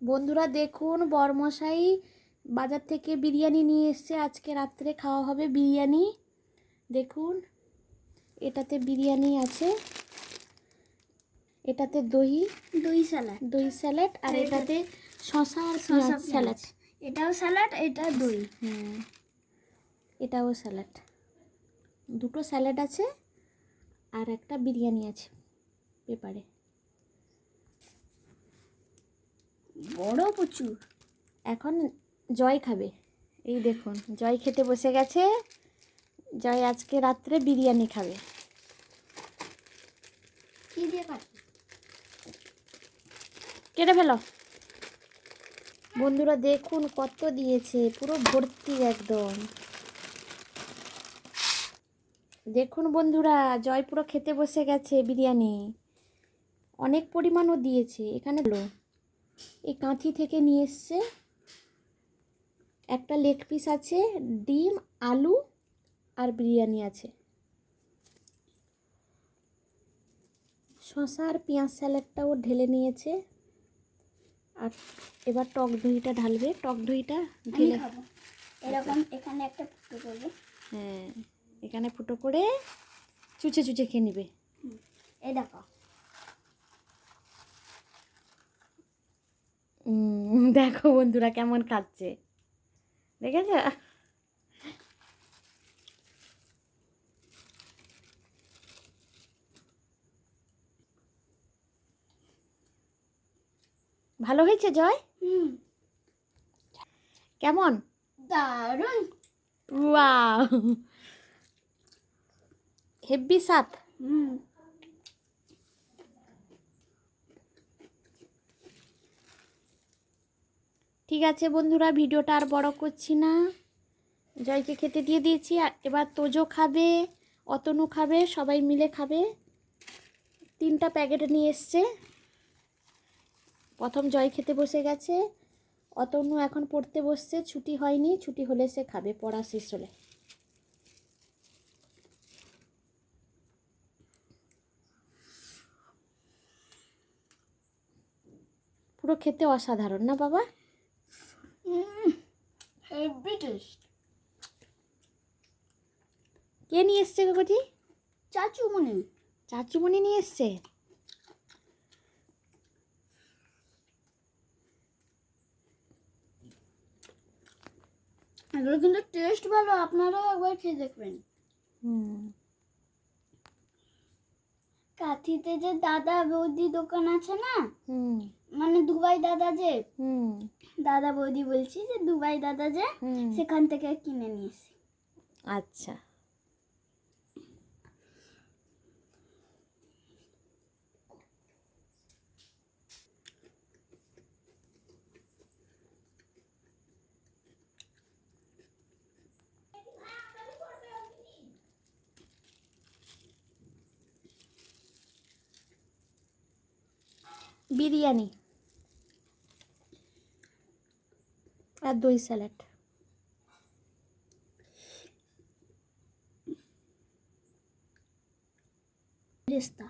বন্ধুরা দেখুন বরমশাই বাজার থেকে বিরিয়ানি নিয়ে এসছে। আজকে রাত্রে খাওয়া হবে বিরিয়ানি। দেখুন এটাতে বিরিয়ানি আছে এটাতে দহি দই স্যালাড দই স্যালাড আর এটাতে শশা আর শসা স্যালাড এটাও স্যালাড এটা দই। হুম এটাও স্যালাড দুটো স্যালাড আছে আর একটা বিরিয়ানি আছে পেপারে। বড় প্রচুর। এখন জয় খাবে। এই দেখুন জয় খেতে বসে গেছে। জয় আজকে রাত্রে বিরিয়ানি খাবে। কি দিয়ে কেটে ফেলো। বন্ধুরা দেখুন কত দিয়েছে। পুরো ভর্তি একদম। দেখুন বন্ধুরা জয় পুরো খেতে বসে গেছে বিরিয়ানি। অনেক পরিমাণও দিয়েছে। এখানে লো এই কাঁথি থেকে নিয়ে এসছে। একটা লেগ পিস আছে ডিম আলু আর বিরিয়ানি আছে। শশা আর পেঁয়াজ স্যালাডটাও ঢেলে নিয়েছে। আর এবার টক দইটা ঢালবে। টক দইটা ঢেলে এরকম এখানে একটা ফুটো করবে। হ্যাঁ এখানে ফুটো করে চুচে চুচে খেয়ে নিবে। এই দেখো। দেখো বন্ধুরা কেমন খাচ্ছে। দেখেছ? ভালো হয়েছে জয়? হুম। কেমন? দারুণ। ওয়াও। হেব্বি সাত। হুম। ঠিক আছে বন্ধুরা, ভিডিওটা আর বড় করছি না। জয়কে খেতে দিয়ে দিয়েছি, আর এবার তোজো খাবে, অতনু খাবে, সবাই মিলে খাবে। তিনটা প্যাকেট নিয়ে এসছে। প্রথম জয় খেতে বসে গেছে। অতনু এখন পড়তে বসছে, ছুটি হয়নি, ছুটি হলে সে খাবে, পড়া শেষ হলে। পুরো খেতে অসাধারণ না বাবা? হেভি টেস্ট কে নিয়ে এসছে মনে চাচুমণি। নিয়ে এসছে? এগুলো কিন্তু টেস্ট ভালো আপনারাও একবার খেয়ে দেখবেন। হুম। কাঁথিতে যে দাদা বৌদি দোকান আছে না হুম। মানে দুবাই দাদা যে দাদা বৌদি বলছি যে দুবাই দাদা যে সেখান থেকে কিনে নিয়েছি। আচ্ছা। বিরিয়ানি আর দই স্যালাড। রেস্তা।